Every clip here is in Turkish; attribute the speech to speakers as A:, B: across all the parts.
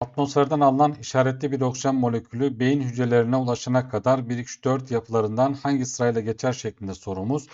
A: Atmosferden alınan işaretli bir oksijen molekülü beyin hücrelerine ulaşana kadar 1, 2, 4 yapılarından hangi sırayla geçer şeklinde sorumuz.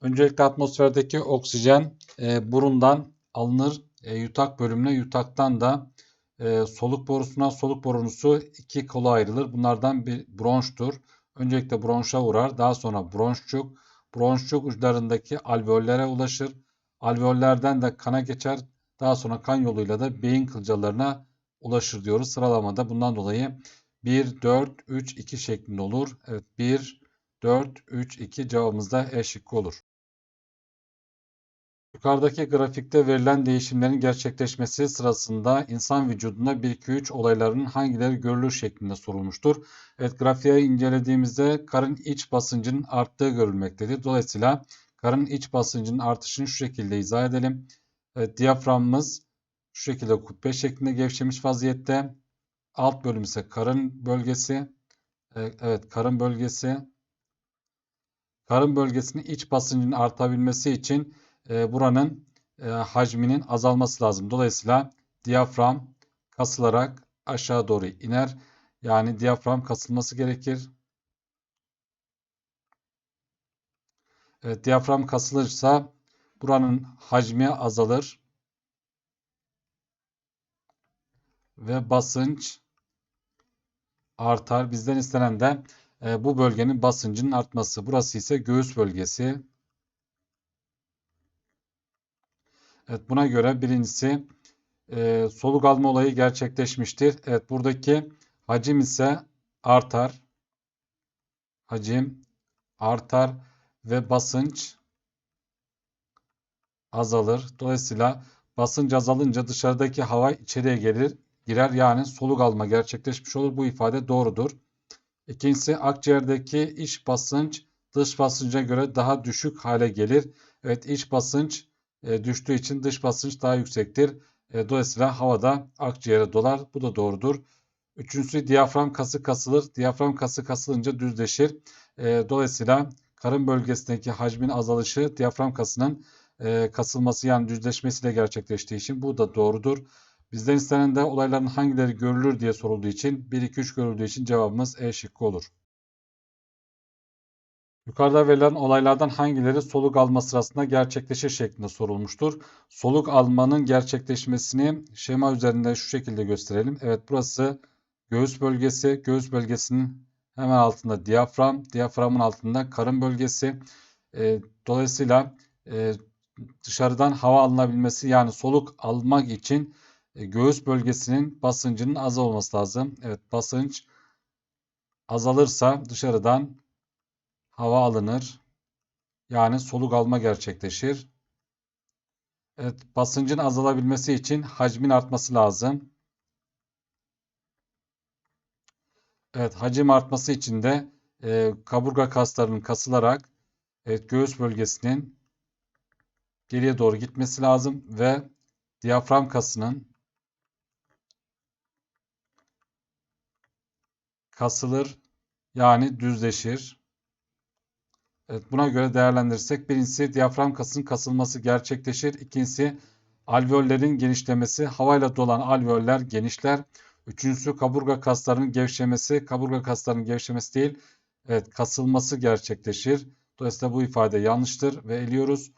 A: Öncelikle atmosferdeki oksijen e, burundan alınır e, yutak bölümüne, yutaktan da e, soluk borusuna, soluk borusu iki kola ayrılır. Bunlardan bir bronştur. Öncelikle bronşa uğrar, daha sonra bronşçuk, bronşçuk uçlarındaki alveollere ulaşır. Alveollerden de kana geçer. Daha sonra kan yoluyla da beyin kılcalarına ulaşır diyoruz. Sıralamada bundan dolayı 1, 4, 3, 2 şeklinde olur. Evet 1, 4, 3, 2 cevabımız da E şıkkı olur. Yukarıdaki grafikte verilen değişimlerin gerçekleşmesi sırasında insan vücudunda 1, 2, 3 olayların hangileri görülür şeklinde sorulmuştur. Evet grafiği incelediğimizde karın iç basıncının arttığı görülmektedir. Dolayısıyla karın iç basıncının artışını şu şekilde izah edelim. Evet, diyaframımız şu şekilde kubbe şeklinde gevşemiş vaziyette. Alt bölüm ise karın bölgesi. Evet karın bölgesi. Karın bölgesinin iç basıncının artabilmesi için e, buranın e, hacminin azalması lazım. Dolayısıyla diyafram kasılarak aşağı doğru iner. Yani diyafram kasılması gerekir. Evet, diyafram kasılırsa buranın hacmi azalır. Ve basınç artar. Bizden istenen de e, bu bölgenin basıncının artması. Burası ise göğüs bölgesi. Evet buna göre birincisi e, soluk alma olayı gerçekleşmiştir. Evet buradaki hacim ise artar. Hacim artar ve basınç azalır. Dolayısıyla basınç azalınca dışarıdaki hava içeriye gelir, girer yani soluk alma gerçekleşmiş olur. Bu ifade doğrudur. İkincisi akciğerdeki iç basınç dış basınca göre daha düşük hale gelir. Evet iç basınç e, düştüğü için dış basınç daha yüksektir. E, dolayısıyla havada akciğere dolar. Bu da doğrudur. Üçüncüsü diyafram kası kasılır. Diyafram kası kasılınca düzleşir. E, dolayısıyla karın bölgesindeki hacmin azalışı diyafram kasının e, kasılması yani düzleşmesiyle gerçekleştiği için bu da doğrudur. Bizden istenen de olayların hangileri görülür diye sorulduğu için 1, 2, 3 görüldüğü için cevabımız E şıkkı olur. Yukarıda verilen olaylardan hangileri soluk alma sırasında gerçekleşir şeklinde sorulmuştur. Soluk almanın gerçekleşmesini şema üzerinde şu şekilde gösterelim. Evet burası göğüs bölgesi. Göğüs bölgesinin hemen altında diyafram. Diyaframın altında karın bölgesi. E, dolayısıyla e, dışarıdan hava alınabilmesi yani soluk almak için göğüs bölgesinin basıncının az olması lazım. Evet basınç azalırsa dışarıdan hava alınır. Yani soluk alma gerçekleşir. Evet, basıncın azalabilmesi için hacmin artması lazım. Evet, hacim artması için de e, kaburga kaslarının kasılarak evet, göğüs bölgesinin geriye doğru gitmesi lazım ve diyafram kasının kasılır yani düzleşir. Evet, buna göre değerlendirirsek birincisi diyafram kasının kasılması gerçekleşir. İkincisi alveollerin genişlemesi. Havayla dolan alveoller genişler. Üçüncüsü kaburga kaslarının gevşemesi. Kaburga kaslarının gevşemesi değil, evet kasılması gerçekleşir. Dolayısıyla bu ifade yanlıştır ve eliyoruz.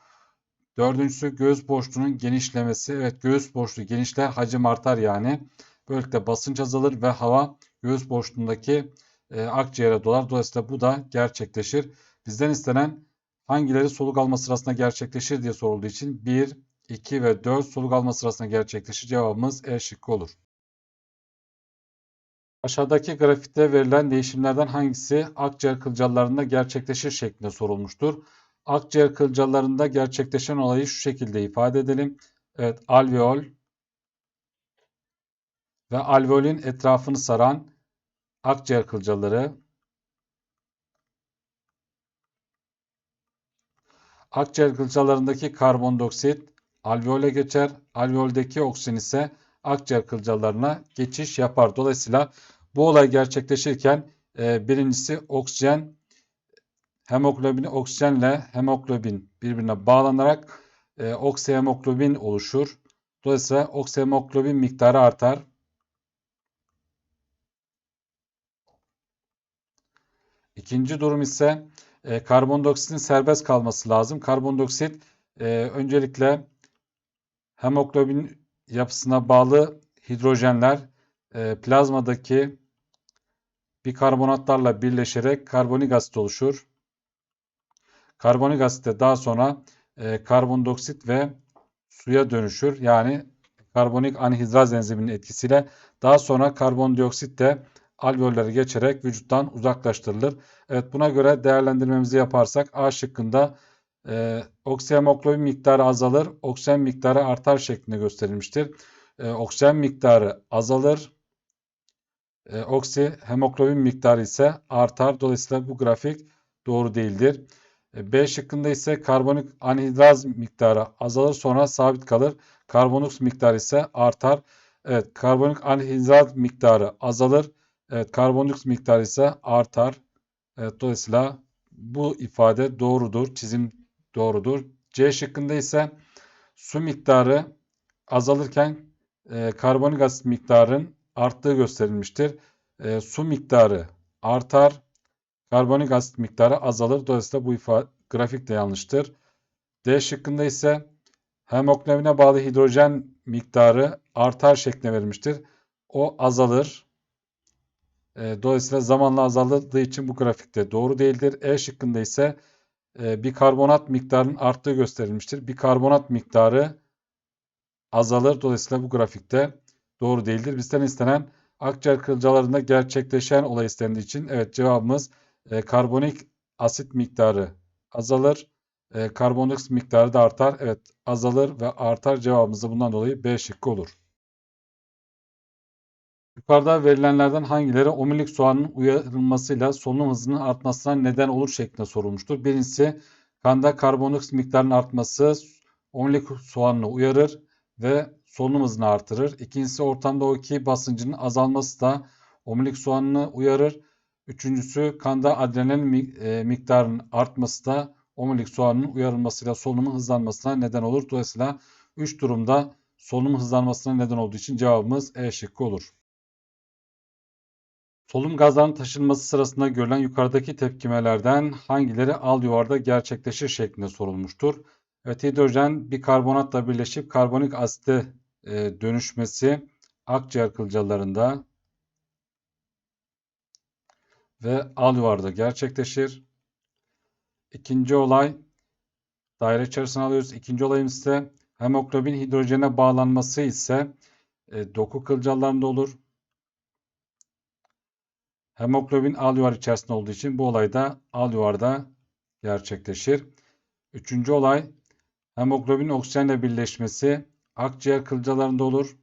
A: Dördüncüsü göğüs boşluğunun genişlemesi. Evet göğüs boşluğu genişler, hacim artar yani. Böylelikle basınç azalır ve hava göğüs boşluğundaki e, akciğere dolar. Dolayısıyla bu da gerçekleşir. Bizden istenen hangileri soluk alma sırasında gerçekleşir diye sorulduğu için 1, 2 ve 4 soluk alma sırasında gerçekleşir. Cevabımız E şıkkı olur. Aşağıdaki grafikte verilen değişimlerden hangisi akciğer kılcallarında gerçekleşir şeklinde sorulmuştur. Akciğer kılcallarında gerçekleşen olayı şu şekilde ifade edelim. Evet, alveol ve alveolün etrafını saran akciğer kılcalları Akciğer kılcalarındaki karbondioksit alveole geçer. Alveoldeki oksijen ise akciğer kılcalarına geçiş yapar. Dolayısıyla bu olay gerçekleşirken e, birincisi oksijen hemoglobini oksijenle hemoglobin birbirine bağlanarak e, oksihemoglobin oluşur. Dolayısıyla oksihemoglobin miktarı artar. İkinci durum ise e, karbondioksitin serbest kalması lazım. Karbondioksit e, öncelikle hemoglobin yapısına bağlı hidrojenler e, plazmadaki bikarbonatlarla birleşerek karbonik asit oluşur. Karbonik asit de daha sonra e, karbondioksit ve suya dönüşür. Yani karbonik anhidraz enziminin etkisiyle daha sonra karbondioksit de alveollere geçerek vücuttan uzaklaştırılır. Evet buna göre değerlendirmemizi yaparsak A şıkkında e, oksihemoglobin miktarı azalır, oksijen miktarı artar şeklinde gösterilmiştir. E, oksijen miktarı azalır, e, oksi hemoglobin miktarı ise artar. Dolayısıyla bu grafik doğru değildir. E, B şıkkında ise karbonik anhidraz miktarı azalır sonra sabit kalır. Karbondioksit miktarı ise artar. Evet karbonik anhidraz miktarı azalır. Evet karbondioksit miktarı ise artar. Evet dolayısıyla bu ifade doğrudur. Çizim doğrudur. C şıkkında ise su miktarı azalırken e, karbonik asit miktarın arttığı gösterilmiştir. E, su miktarı artar. Karbonik asit miktarı azalır. Dolayısıyla bu ifade, grafik de yanlıştır. D şıkkında ise hemoglobine bağlı hidrojen miktarı artar şeklinde verilmiştir. O azalır. E, dolayısıyla zamanla azaldığı için bu grafikte doğru değildir. E şıkkında ise e, bir karbonat miktarının arttığı gösterilmiştir. Bir karbonat miktarı azalır. Dolayısıyla bu grafikte doğru değildir. Bizden istenen akciğer kılcalarında gerçekleşen olay istendiği için evet cevabımız e, karbonik asit miktarı azalır. E, miktarı da artar. Evet azalır ve artar cevabımız da bundan dolayı B şıkkı olur. Yukarıda verilenlerden hangileri omurilik soğanın uyarılmasıyla solunum hızının artmasına neden olur şeklinde sorulmuştur. Birincisi kanda karbondioksit miktarının artması omurilik soğanını uyarır ve solunum hızını artırır. İkincisi ortamda O2 basıncının azalması da omurilik soğanını uyarır. Üçüncüsü kanda adrenalin e, miktarının artması da omurilik soğanının uyarılmasıyla solunumun hızlanmasına neden olur. Dolayısıyla 3 durumda solunum hızlanmasına neden olduğu için cevabımız E şıkkı olur. Solunum gazlarının taşınması sırasında görülen yukarıdaki tepkimelerden hangileri al yuvarda gerçekleşir şeklinde sorulmuştur. Evet, hidrojen bir karbonatla birleşip karbonik asite e, dönüşmesi akciğer kılcalarında ve al yuvarda gerçekleşir. İkinci olay daire içerisine alıyoruz. İkinci olayımız ise hemoglobin hidrojene bağlanması ise e, doku kılcallarında olur. Hemoglobin al yuvar içerisinde olduğu için bu olay da al yuvarda gerçekleşir. Üçüncü olay hemoglobin oksijenle birleşmesi akciğer kılcalarında olur.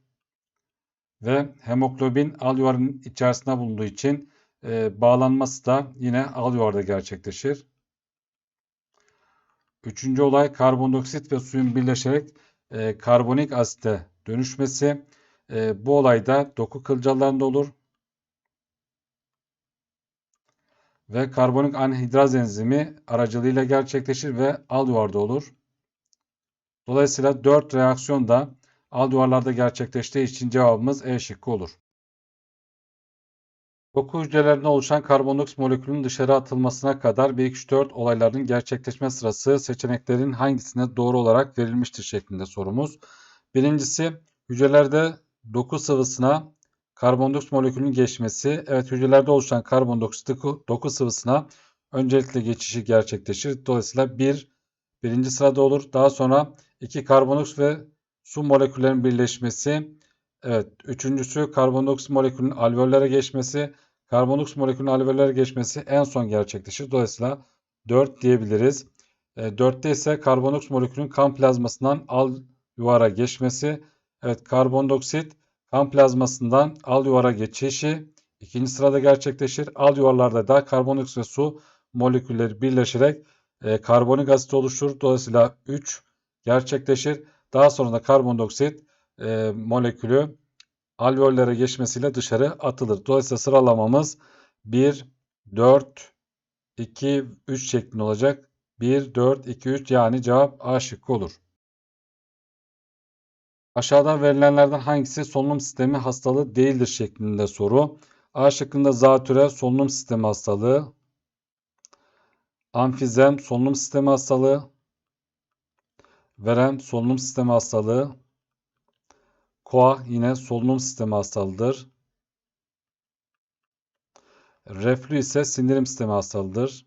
A: Ve hemoglobin al yuvarın içerisinde bulunduğu için e, bağlanması da yine al yuvarda gerçekleşir. Üçüncü olay karbondioksit ve suyun birleşerek e, karbonik asite dönüşmesi. E, bu olayda doku kılcallarında olur. Ve karbonik anhidraz enzimi aracılığıyla gerçekleşir ve al yuvarda olur. Dolayısıyla 4 reaksiyon da al yuvarlarda gerçekleştiği için cevabımız E şıkkı olur. Doku hücrelerinde oluşan karbondioksit molekülünün dışarı atılmasına kadar 1, 2, 3, 4 olayların gerçekleşme sırası seçeneklerin hangisine doğru olarak verilmiştir şeklinde sorumuz. Birincisi hücrelerde doku sıvısına karbondioksit molekülünün geçmesi. Evet hücrelerde oluşan karbondioksit doku, sıvısına öncelikle geçişi gerçekleşir. Dolayısıyla 1 bir, birinci sırada olur. Daha sonra 2 karbondioksit ve su moleküllerinin birleşmesi. Evet üçüncüsü karbondioksit molekülünün alveollere geçmesi. Karbondioksit molekülünün alveollere geçmesi en son gerçekleşir. Dolayısıyla 4 diyebiliriz. E, 4'te ise karbondioksit molekülünün kan plazmasından al yuvara geçmesi. Evet karbondioksit kan plazmasından al yuvara geçişi ikinci sırada gerçekleşir. Al yuvarlarda da karbondioksit ve su molekülleri birleşerek e, karbonik asit oluşturur. Dolayısıyla 3 gerçekleşir. Daha sonra da karbondioksit e, molekülü alveollere geçmesiyle dışarı atılır. Dolayısıyla sıralamamız 1, 4, 2, 3 şeklinde olacak. 1, 4, 2, 3 yani cevap A şıkkı olur. Aşağıda verilenlerden hangisi solunum sistemi hastalığı değildir şeklinde soru. A şıkkında zatüre solunum sistemi hastalığı. Amfizem solunum sistemi hastalığı. Verem solunum sistemi hastalığı. Koa yine solunum sistemi hastalığıdır. Reflü ise sindirim sistemi hastalığıdır.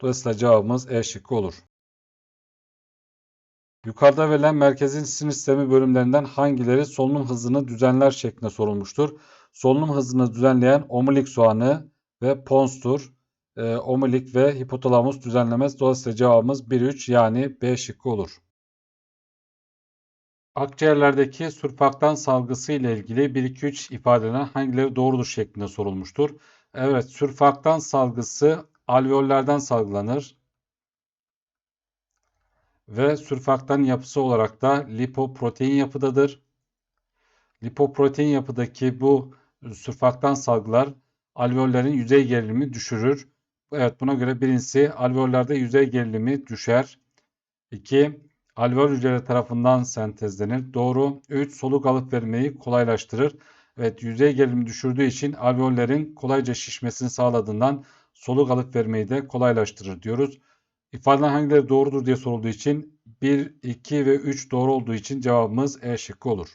A: Dolayısıyla cevabımız E şıkkı olur. Yukarıda verilen merkezin sinir sistemi bölümlerinden hangileri solunum hızını düzenler şeklinde sorulmuştur. Solunum hızını düzenleyen omurilik soğanı ve ponstur. E, omurilik ve hipotalamus düzenlemez. Dolayısıyla cevabımız 1-3 yani B şıkkı olur. Akciğerlerdeki sürfaktan salgısı ile ilgili 1-2-3 ifadeden hangileri doğrudur şeklinde sorulmuştur. Evet, sürfaktan salgısı alveollerden salgılanır ve sürfaktan yapısı olarak da lipoprotein yapıdadır. Lipoprotein yapıdaki bu sürfaktan salgılar alveollerin yüzey gerilimi düşürür. Evet buna göre birincisi alveollerde yüzey gerilimi düşer. 2. Alveol hücreleri tarafından sentezlenir. Doğru. 3. Soluk alıp vermeyi kolaylaştırır. Evet yüzey gerilimi düşürdüğü için alveollerin kolayca şişmesini sağladığından soluk alıp vermeyi de kolaylaştırır diyoruz. İfadeden hangileri doğrudur diye sorulduğu için 1, 2 ve 3 doğru olduğu için cevabımız E şıkkı olur.